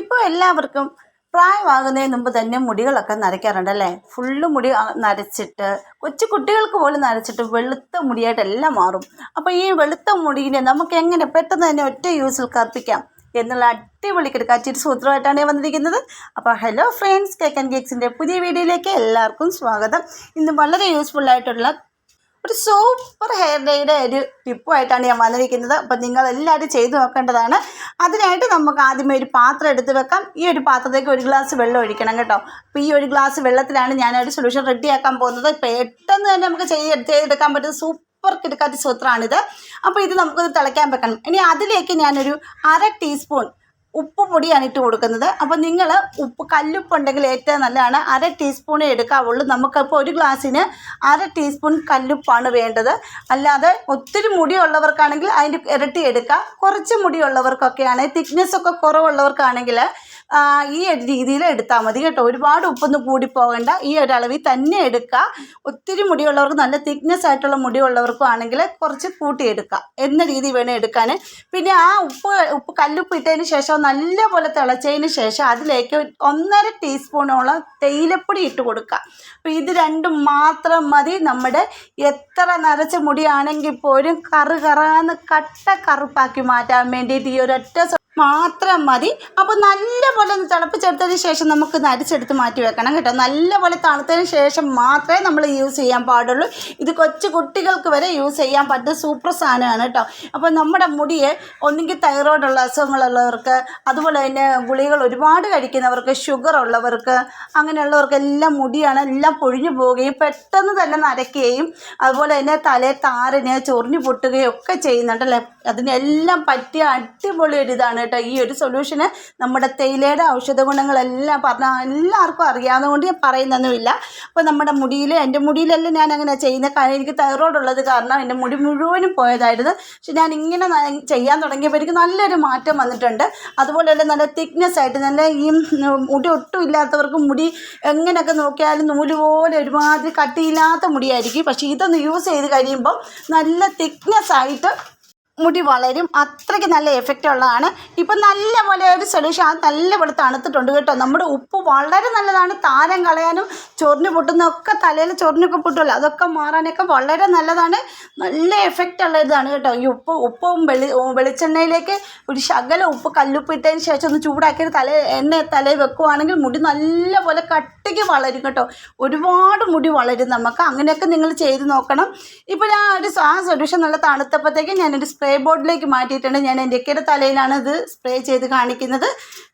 ഇപ്പോൾ എല്ലാവർക്കും പ്രായമാകുന്നതിന് മുമ്പ് തന്നെ മുടികളൊക്കെ നരയ്ക്കാറുണ്ട് അല്ലേ? ഫുള്ള് മുടി നരച്ചിട്ട് കൊച്ചു കുട്ടികൾക്ക് പോലും നരച്ചിട്ട് വെളുത്ത മുടിയായിട്ടെല്ലാം മാറും. അപ്പോൾ ഈ വെളുത്ത മുടിനെ നമുക്ക് എങ്ങനെ പെട്ടെന്ന് തന്നെ ഒറ്റ യൂസിൽ കറുപ്പിക്കാം എന്നുള്ള അടിപൊളി കിടക്കാച്ചിരി സൂത്രമായിട്ടാണ് വന്നിരിക്കുന്നത്. അപ്പോൾ ഹലോ ഫ്രണ്ട്സ് കേക്ക് ആൻഡ് കേക്സിന്റെ പുതിയ വീഡിയോയിലേക്ക് എല്ലാവർക്കും സ്വാഗതം. ഇന്ന് വളരെ യൂസ്ഫുൾ ആയിട്ടുള്ള ഒരു സൂപ്പർ ഹെയർ ഡേയുടെ ഒരു ടിപ്പുമായിട്ടാണ് ഞാൻ വന്നിരിക്കുന്നത്. അപ്പം നിങ്ങൾ എല്ലാവരും ചെയ്തു നോക്കേണ്ടതാണ്. അതിനായിട്ട് നമുക്ക് ആദ്യമേ ഒരു പാത്രം എടുത്ത് വെക്കാം. ഈ ഒരു പാത്രത്തേക്ക് ഒരു ഗ്ലാസ് വെള്ളം ഒഴിക്കണം കേട്ടോ. അപ്പോൾ ഈ ഒരു ഗ്ലാസ് വെള്ളത്തിലാണ് ഞാനൊരു സൊല്യൂഷൻ റെഡിയാക്കാൻ പോകുന്നത്. പെട്ടെന്ന് തന്നെ നമുക്ക് ചെയ്ത് ചെയ്തെടുക്കാൻ പറ്റുന്ന സൂപ്പർ കിടക്കാത്ത സൂത്രമാണിത് അപ്പോൾ ഇത് നമുക്കത് തിളയ്ക്കാൻ വെക്കണം. ഇനി അതിലേക്ക് ഞാനൊരു അര ടീസ്പൂൺ ഉപ്പ് പൊടിയാണ് ഇട്ട് കൊടുക്കുന്നത്. അപ്പോൾ നിങ്ങൾ ഉപ്പ് കല്ലുപ്പ് ഉണ്ടെങ്കിൽ ഏറ്റവും നല്ലതാണ്. അര ടീസ്പൂണേ എടുക്കാവുള്ളൂ. നമുക്കപ്പോൾ ഒരു ഗ്ലാസ്സിന് അര ടീസ്പൂൺ കല്ലുപ്പാണ് വേണ്ടത്. അല്ലാതെ ഒത്തിരി മുടിയുള്ളവർക്കാണെങ്കിൽ അതിന്റെ ഇരട്ടി എടുക്കുക കുറച്ച് മുടിയുള്ളവർക്കൊക്കെയാണ് തിക്നെസ് ഒക്കെ കുറവുള്ളവർക്കാണെങ്കിൽ ഈ ഒരു രീതിയിൽ എടുത്താൽ മതി കേട്ടോ. ഒരുപാട് ഉപ്പൊന്നും കൂടി പോകണ്ട. ഈ ഒരു അളവിൽ തന്നെ എടുക്കുക ഒത്തിരി മുടിയുള്ളവർക്ക് നല്ല തിക്നെസ് ആയിട്ടുള്ള മുടിയുള്ളവർക്കും ആണെങ്കിൽ കുറച്ച് കൂട്ടിയെടുക്കുക എന്ന രീതി വേണം എടുക്കാൻ. പിന്നെ ആ ഉപ്പ് ഉപ്പ് കല്ലുപ്പ് ഇട്ടതിന് ശേഷം നല്ലപോലെ തിളച്ചതിന് ശേഷം അതിലേക്ക് ഒന്നര ടീസ്പൂണോളം തേയിലപ്പൊടി ഇട്ട് കൊടുക്കുക അപ്പോൾ ഇത് രണ്ടും മാത്രം മതി. നമ്മുടെ എത്ര നരച്ച മുടിയാണെങ്കിൽ പോലും കറു കറാന്ന് കട്ട കറുപ്പാക്കി മാറ്റാൻ വേണ്ടിയിട്ട് ഈ ഒരൊറ്റ മാത്രം മതി. അപ്പോൾ നല്ലപോലെ ഒന്ന് തിളപ്പിച്ചെടുത്തതിന് ശേഷം നമുക്ക് നരിച്ചെടുത്ത് മാറ്റി വെക്കണം കേട്ടോ. നല്ലപോലെ തണുത്തതിന് ശേഷം മാത്രമേ നമ്മൾ യൂസ് ചെയ്യാൻ പാടുള്ളൂ. ഇത് കൊച്ചു കുട്ടികൾക്ക് വരെ യൂസ് ചെയ്യാൻ പറ്റുന്ന സൂപ്പർ സാധനമാണ് കേട്ടോ. അപ്പോൾ നമ്മുടെ മുടിയെ ഒന്നുകിൽ തൈറോയിഡുള്ള അസുഖങ്ങളുള്ളവർക്ക് അതുപോലെ തന്നെ ഗുളികൾ ഒരുപാട് കഴിക്കുന്നവർക്ക് ഷുഗർ ഉള്ളവർക്ക് അങ്ങനെയുള്ളവർക്കെല്ലാം മുടിയാണ് എല്ലാം പൊഴിഞ്ഞു പോവുകയും പെട്ടെന്ന് തന്നെ നരയ്ക്കുകയും അതുപോലെ തന്നെ തലേ താരന് ചൊറിഞ്ഞു പൊട്ടുകയും ഒക്കെ ചെയ്യുന്നുണ്ടല്ലേ? അതിനെല്ലാം പറ്റിയ അടിപൊളി ഒരു ഇതാണ് കേട്ടോ. ഈ ഒരു സൊല്യൂഷന് നമ്മുടെ തേയിലയുടെ ഔഷധ ഗുണങ്ങളെല്ലാം പറഞ്ഞാൽ എല്ലാവർക്കും അറിയാവുന്നതുകൊണ്ട് ഞാൻ പറയുന്നൊന്നുമില്ല. അപ്പോൾ നമ്മുടെ മുടിയിൽ എന്റെ മുടിയിലെല്ലാം ഞാൻ അങ്ങനെ ചെയ്യുന്ന. കാര്യം എനിക്ക് തൈറോയ്ഡ് ഉള്ളത് കാരണം എന്റെ മുടി മുഴുവനും പോയതായിരുന്നു. പക്ഷെ ഞാൻ ഇങ്ങനെ ചെയ്യാൻ തുടങ്ങിയപ്പോൾ എനിക്ക് നല്ലൊരു മാറ്റം വന്നിട്ടുണ്ട്. അതുപോലെ തന്നെ നല്ല തിക്നെസ് ആയിട്ട് നല്ല ഈ മുടി ഒട്ടും ഇല്ലാത്തവർക്ക് മുടി എങ്ങനെയൊക്കെ നോക്കിയാലും നൂൽ പോലെ ഒരുമാതിരി കട്ടിയില്ലാത്ത മുടിയായിരിക്കും. പക്ഷേ ഇതൊന്ന് യൂസ് ചെയ്ത് കഴിയുമ്പം നല്ല തിക്നെസ് ആയിട്ട് മുടി വളരും. അത്രയ്ക്ക് നല്ല എഫക്റ്റ് ഉള്ളതാണ്. ഇപ്പം നല്ല പോലെ ഒരു സൊല്യൂഷൻ അത് നല്ലപോലെ തണുത്തിട്ടുണ്ട് കേട്ടോ. നമ്മുടെ ഉപ്പ് വളരെ നല്ലതാണ്. താരം കളയാനും ചൊറിഞ്ഞ് പൊട്ടുന്നതൊക്കെ തലയിൽ ചൊറിഞ്ഞൊക്കെ പൊട്ടുമല്ലോ അതൊക്കെ മാറാനൊക്കെ വളരെ നല്ലതാണ്. നല്ല എഫക്റ്റ് ഉള്ള ഇതാണ് കേട്ടോ. ഈ ഉപ്പ് ഉപ്പും വെളി വെളിച്ചെണ്ണയിലേക്ക് ഒരു ശകലം ഉപ്പ് കല്ലുപ്പിട്ടതിന് ശേഷം ഒന്ന് ചൂടാക്കി തല എണ്ണ തലയിൽ വെക്കുവാണെങ്കിൽ മുടി നല്ല പോലെ കട്ടിക്ക് വളരും കേട്ടോ. ഒരുപാട് മുടി വളരും നമുക്ക്. അങ്ങനെയൊക്കെ നിങ്ങൾ ചെയ്ത് നോക്കണം. ഇപ്പോൾ ഞാൻ ഒരു ആ സൊല്യൂഷൻ നല്ല തണുത്തപ്പോഴത്തേക്ക് ഞാനൊരു സ്പ്രേ ബോർഡിലേക്ക് മാറ്റിയിട്ടുണ്ട്. ഞാൻ എന്റെ ഒക്കെ തലയിലാണ് ഇത് സ്പ്രേ ചെയ്ത് കാണിക്കുന്നത്.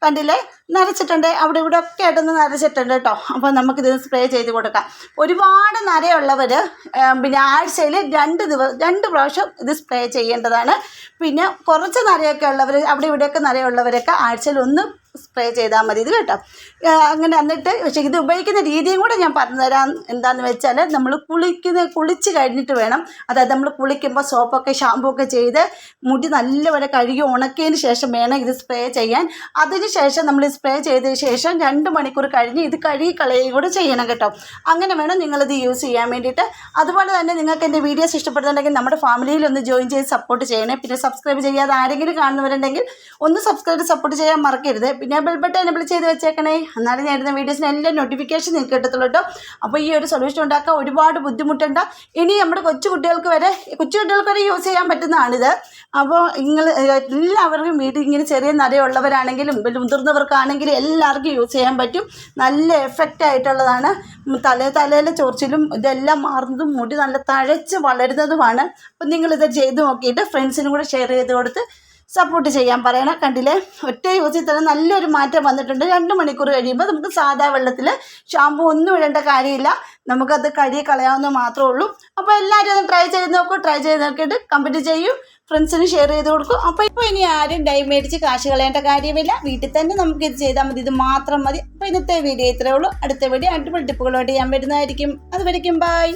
കണ്ടില്ലേ? നരച്ചിട്ടുണ്ട്. അവിടെ ഇവിടെ ഒക്കെ ആയിട്ടൊന്ന് നരച്ചിട്ടുണ്ട് കേട്ടോ. അപ്പോൾ നമുക്കിത് സ്പ്രേ ചെയ്ത് കൊടുക്കാം. ഒരുപാട് നരയുള്ളവർ പിന്നെ ആഴ്ചയിൽ രണ്ട് ദിവസം രണ്ട് പ്രാവശ്യം ഇത് സ്പ്രേ ചെയ്യേണ്ടതാണ്. പിന്നെ കുറച്ച് നരയൊക്കെ ഉള്ളവർ അവിടെ ഇവിടെയൊക്കെ നരയുള്ളവരൊക്കെ ആഴ്ചയിൽ ഒന്ന് സ്പ്രേ ചെയ്താൽ മതി. ഇത് കേട്ടോ. അങ്ങനെ എന്നിട്ട് പക്ഷേ ഇത് ഉപയോഗിക്കുന്ന രീതിയും കൂടെ ഞാൻ പറഞ്ഞു തരാം. എന്താണെന്ന് വെച്ചാൽ നമ്മൾ കുളിക്കുന്ന കുളിച്ച് കഴിഞ്ഞിട്ട് വേണം. അതായത് നമ്മൾ കുളിക്കുമ്പോൾ സോപ്പൊക്കെ ഷാമ്പൂ ഒക്കെ ചെയ്ത് മുടി നല്ലപോലെ കഴുകി ഉണക്കിയതിന് ശേഷം വേണം ഇത് സ്പ്രേ ചെയ്യാൻ. അതിന് ശേഷം നമ്മൾ സ്പ്രേ ചെയ്തതിന് ശേഷം രണ്ട് മണിക്കൂർ കഴിഞ്ഞ് ഇത് കഴുകി കളയുകയും കൂടെ ചെയ്യണം കേട്ടോ. അങ്ങനെ വേണം നിങ്ങളിത് യൂസ് ചെയ്യാൻ വേണ്ടിയിട്ട്. അതുപോലെ തന്നെ നിങ്ങൾക്ക് എന്റെ വീഡിയോസ് ഇഷ്ടപ്പെടുന്നുണ്ടെങ്കിൽ നമ്മുടെ ഫാമിലിയിൽ ഒന്ന് ജോയിൻ ചെയ്ത് സപ്പോർട്ട് ചെയ്യണേ. പിന്നെ സബ്സ്ക്രൈബ് ചെയ്യാതെ ആരെങ്കിലും കാണുന്നവരുണ്ടെങ്കിൽ ഒന്ന് സബ്സ്ക്രൈബ് സപ്പോർട്ട് ചെയ്യാൻ മറക്കരുത്. പിന്നെ ബെൽ ബട്ടൺ എനബിൾ ചെയ്ത് വെച്ചേക്കണേ. എന്നാലും ഞാൻ ഇടുന്ന വീഡിയോസിന് എല്ലാം നോട്ടിഫിക്കേഷൻ നിങ്ങൾക്ക് കിട്ടത്തുള്ളൂ കേട്ടോ അപ്പോൾ ഈ ഒരു സൊല്യൂഷൻ ഉണ്ടാക്കാൻ ഒരുപാട് ബുദ്ധിമുട്ടുണ്ട്. ഇനി നമ്മുടെ കൊച്ചു കുട്ടികൾക്ക് വരെ കൊച്ചു കുട്ടികൾക്ക് വരെ യൂസ് ചെയ്യാൻ പറ്റുന്നതാണിത്. അപ്പോൾ നിങ്ങൾ എല്ലാവർക്കും വീട്ടിൽ ഇങ്ങനെ ചെറിയ നരയുള്ളവരാണെങ്കിലും മുതിർന്നവർക്കാണെങ്കിലും എല്ലാവർക്കും യൂസ് ചെയ്യാൻ പറ്റും. നല്ല എഫക്റ്റ് ആയിട്ടുള്ളതാണ്. തല തലയിലെ ചൊറിച്ചിലും ഇതെല്ലാം മാറുന്നതും മുടി നല്ല തഴച്ച് വളരുന്നതുമാണ്. അപ്പം നിങ്ങളിത് ചെയ്ത് നോക്കിയിട്ട് ഫ്രണ്ട്സിനും കൂടെ ഷെയർ ചെയ്ത് കൊടുത്ത് സപ്പോർട്ട് ചെയ്യാൻ പറയണം കണ്ടില്ലേ? ഒറ്റ യൂസിൽ തന്നെ നല്ലൊരു മാറ്റം വന്നിട്ടുണ്ട്. രണ്ട് മണിക്കൂർ കഴിയുമ്പോൾ നമുക്ക് സാധാ വെള്ളത്തിൽ ഷാമ്പു ഒന്നും ഇടേണ്ട കാര്യമില്ല. നമുക്കത് കഴുകി കളയാവുന്ന മാത്രമേ ഉള്ളൂ. അപ്പോൾ എല്ലാവരും ഒന്ന് ട്രൈ ചെയ്ത് നോക്കൂ. ട്രൈ ചെയ്ത് നോക്കിയിട്ട് കമ്പനി ചെയ്യൂ. ഫ്രണ്ട്സിന് ഷെയർ ചെയ്ത് കൊടുക്കും. അപ്പോൾ ഇപ്പോൾ ഇനി ആരും ഡൈ മേടിച്ച് കാശ് കളയേണ്ട കാര്യമില്ല. വീട്ടിൽ തന്നെ നമുക്ക് ഇത് ചെയ്താൽ മതി. ഇത് മാത്രം മതി. അപ്പോൾ ഇന്നത്തെ വീഡിയോ ഇത്രയേ ഉള്ളൂ. അടുത്ത വീഡിയോ അടിപൊളി ടിപ്പുകളോട്ട് ഞാൻ വരുന്നതായിരിക്കും. അതുവരെയ്ക്കും ബൈ